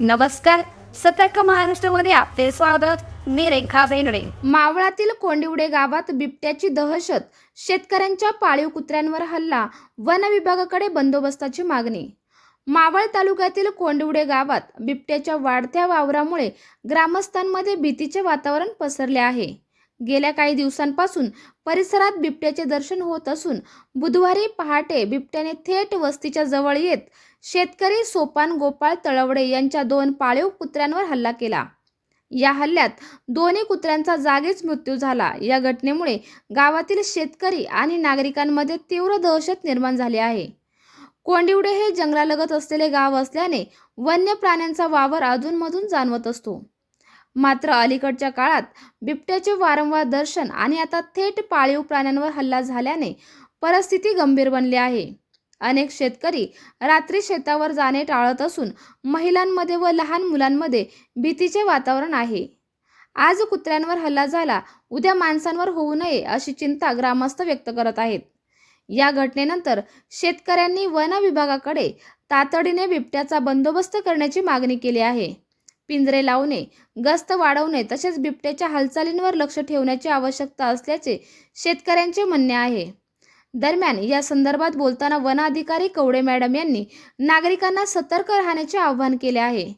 नमस्कार. सतर्क महाराष्ट्रामध्ये आपले स्वागत. मी रेखा बेनडे मावळातील कोंडिवडे गावात बिबट्याची दहशत. शेतकऱ्यांच्या पाळीव कुत्र्यांवर हल्ला. वन विभागाकडे बंदोबस्ताची मागणी. मावळ तालुक्यातील कोंडिवडे गावात बिबट्याच्या वाढत्या वावरामुळे ग्रामस्थांमध्ये भीतीचे वातावरण पसरले आहे. गेल्या काही दिवसांपासून परिसरात बिबट्याचे दर्शन होत असून बुधवारी पहाटे बिबट्याने थेट वस्तीच्या जवळ येत शेतकरी सोपान गोपाळ तळवडे यांच्या दोन पाळीव कुत्र्यांवर हल्ला केला. या हल्ल्यात दोन्ही कुत्र्यांचा जागीच मृत्यू झाला. या घटनेमुळे गावातील शेतकरी आणि नागरिकांमध्ये तीव्र दहशत निर्माण झाली आहे. कोंडिवडे हे जंगलालगत असलेले गाव असल्याने वन्य प्राण्यांचा वावर अधूनमधून जाणवत असतो. मात्र अलीकडच्या काळात बिबट्याचे वारंवार दर्शन आणि आता थेट पाळीव प्राण्यांवर हल्ला झाल्याने परिस्थिती गंभीर बनली आहे. अनेक शेतकरी रात्री शेतावर जाणे टाळत असून महिलांमध्ये व लहान मुलांमध्ये भीतीचे वातावरण आहे. आज कुत्र्यांवर हल्ला झाला उद्या माणसांवर होऊ नये अशी चिंता ग्रामस्थ व्यक्त करत आहेत. या घटनेनंतर शेतकऱ्यांनी वन विभागाकडे तातडीने बिबट्याचा बंदोबस्त करण्याची मागणी केली आहे. पिंजरे लावणे गस्त वाढवणे तसेच बिबट्याच्या हालचालींवर लक्ष ठेवण्याची आवश्यकता असल्याचे शेतकऱ्यांचे म्हणणे आहे. दरम्यान या संदर्भात बोलताना वन अधिकारी कवडे मॅडम यांनी नागरिकांना सतर्क राहण्याचे आवाहन केले आहे.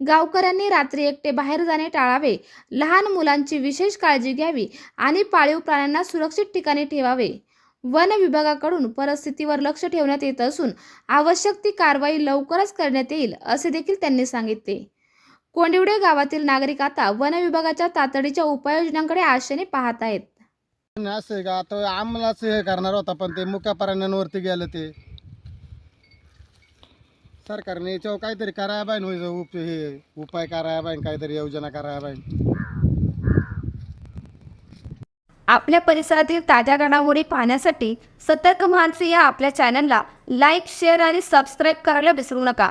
गावकऱ्यांनी रात्री एकटे बाहेर जाणे टाळावे लहान मुलांची विशेष काळजी घ्यावी आणि पाळीव प्राण्यांना सुरक्षित ठिकाणी ठेवावे. वन विभागाकडून परिस्थितीवर लक्ष ठेवण्यात येत असून आवश्यक ती कारवाई लवकरच करण्यात येईल असे देखील त्यांनी सांगितले. कोंडिवडे गावातील नागरिक आता वन विभागाच्या तातडीच्या उपाययोजनांकडे आशेने पाहत आहेत. असं आहे का? आता आम्हालाच हे करणार होता पण ते मुक्या प्राण्यांवरती गेलं ते. सरकारने याच्यावर काहीतरी करायला पाहिजे होय, उप हे उपाय करायला पाहिजे काहीतरी योजना करायला पाहिजे आपल्या परिसरातील ताज्या घडामोडी पाहण्यासाठी सतर्क महाराष्ट्र या आपल्या चॅनलला लाईक शेअर आणि सबस्क्राईब करायला विसरू नका.